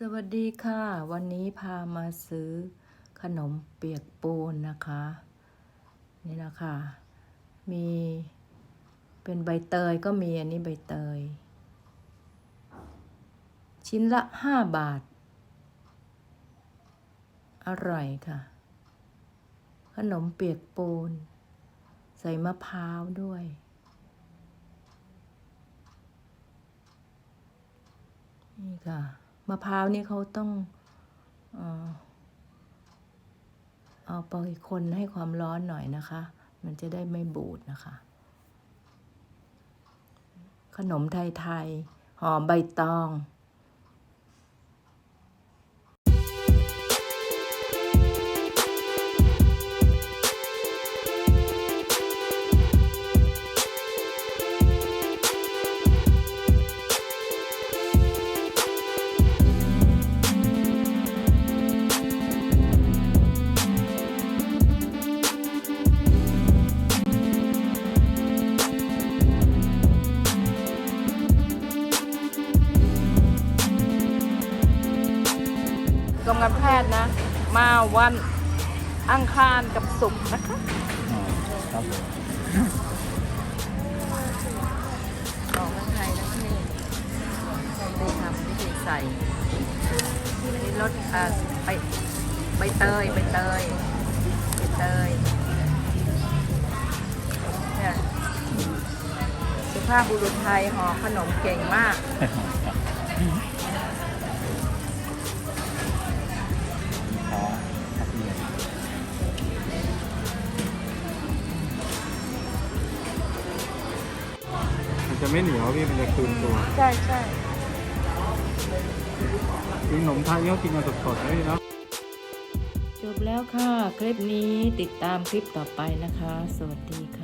สวัสดีค่ะ วันนี้พามาซื้อขนมเปียกปูนนะคะ นี่นะคะ มีเป็นใบเตยก็มีอันนี้ใบเตย ชิ้นละห้าบาท อร่อยค่ะ ขนมเปียกปูน ใส่มะพร้าวด้วยนี่ค่ะ มะพร้าวนี่เขาต้องเอ่อเอาไปคนให้ความร้อนหน่อยนะคะ มันจะได้ไม่บูดนะคะ ขนมไทยๆหอมใบตอง กรมการแพทย์นะ มาวันอังคารกับศุกร์นะคะ ครับผมของเมืองไทยนะที่นี่วิธีทำวิธีใส่มีรสอ่าใบใบเตยใบเตยใบเตยเนี่ยสุภาพบุรุษไทยห่อขนมเก่งมาก จะไม่เหนียวพี่มันจะคืนตัวใช่ใช่คือขนมไทยที่เขากินกันสดๆนะพี่เนาะจบแล้วค่ะ คลิปนี้ติดตามคลิปต่อไปนะคะ สวัสดีค่ะ